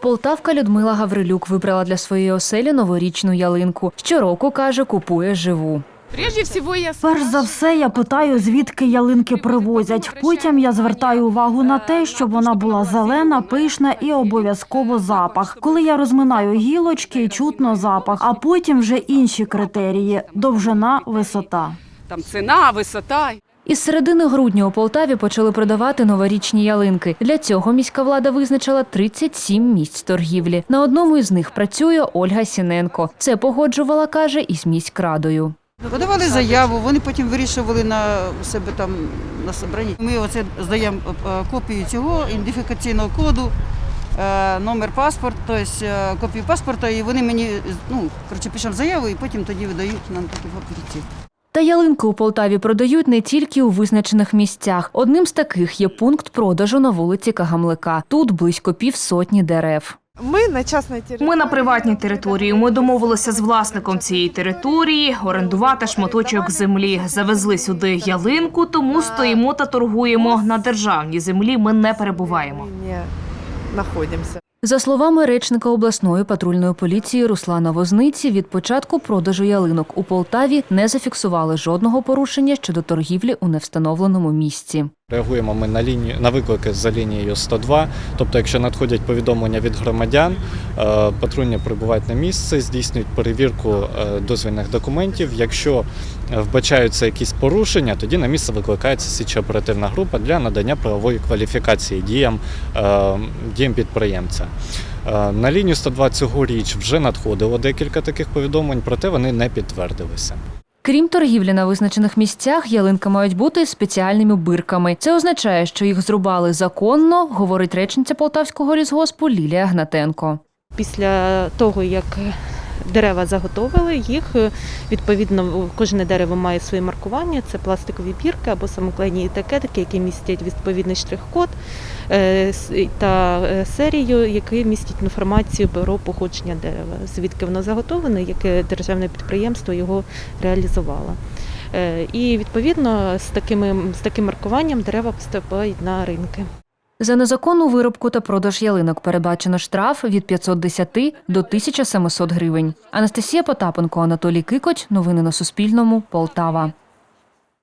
Полтавка Людмила Гаврилюк вибрала для своєї оселі новорічну ялинку. Щороку каже, купує живу. Прежде всего я Перш за все, я питаю, звідки ялинки привозять. Потім я звертаю увагу на те, щоб вона була зелена, пишна і обов'язково запах. Коли я розминаю гілочки, чутно запах, а потім вже інші критерії: довжина, висота. там ціна, висота. Із середини грудня у Полтаві почали продавати новорічні ялинки. Для цього міська влада визначила 37 місць торгівлі. На одному із них працює Ольга Сіненко. Це погоджувала, каже, із міськрадою. Подавали заяву, вони потім вирішували на себе там на собранні. Ми оце здаємо е, копію цього ідентифікаційного коду, е, номер паспорт, тобто е, копію паспорта, і вони мені ну, коротше, пишемо заяву і потім тоді видають нам такі папірці. Та ялинки у Полтаві продають не тільки у визначених місцях. Одним з таких є пункт продажу на вулиці Кагамлика. Тут близько півсотні дерев. Ми на частній території. Ми на приватній території. Ми домовилися з власником цієї території орендувати шматочок землі. Завезли сюди ялинку, тому стоїмо та торгуємо. На державній землі ми не перебуваємо. Ми знаходимося. За словами речника обласної патрульної поліції Руслана Возниці, від початку продажу ялинок у Полтаві не зафіксували жодного порушення щодо торгівлі у невстановленому місці. Реагуємо ми на лінію на виклики за лінією 102. Тобто, якщо надходять повідомлення від громадян, е, патрульні прибувають на місце, здійснюють перевірку е, дозвільних документів. Якщо е, вбачаються якісь порушення, тоді на місце викликається слідчо оперативна група для надання правової кваліфікації діям, діям підприємця. На лінію 102 цьогоріч вже надходило декілька таких повідомлень, проте вони не підтвердилися. Крім торгівлі на визначених місцях, ялинки мають бути спеціальними бирками. Це означає, що їх зрубали законно, говорить речниця Полтавського лісгоспу Лілія Гнатенко. Після того, як дерева заготовили, їх е, відповідно кожне дерево має своє маркування. Це пластикові бірки або самоклейні етикетки, які містять відповідний штрих-код е, та е, серію, які містять інформацію про походження дерева, звідки воно заготовлене, яке державне підприємство його реалізувало. І відповідно з такими з таким маркуванням дерева поступають на ринки. За незаконну виробку та продаж ялинок передбачено штраф від 510 до 1700 гривень. Анастасія Потапенко, Анатолій Кикоть. Новини на Суспільному. Полтава.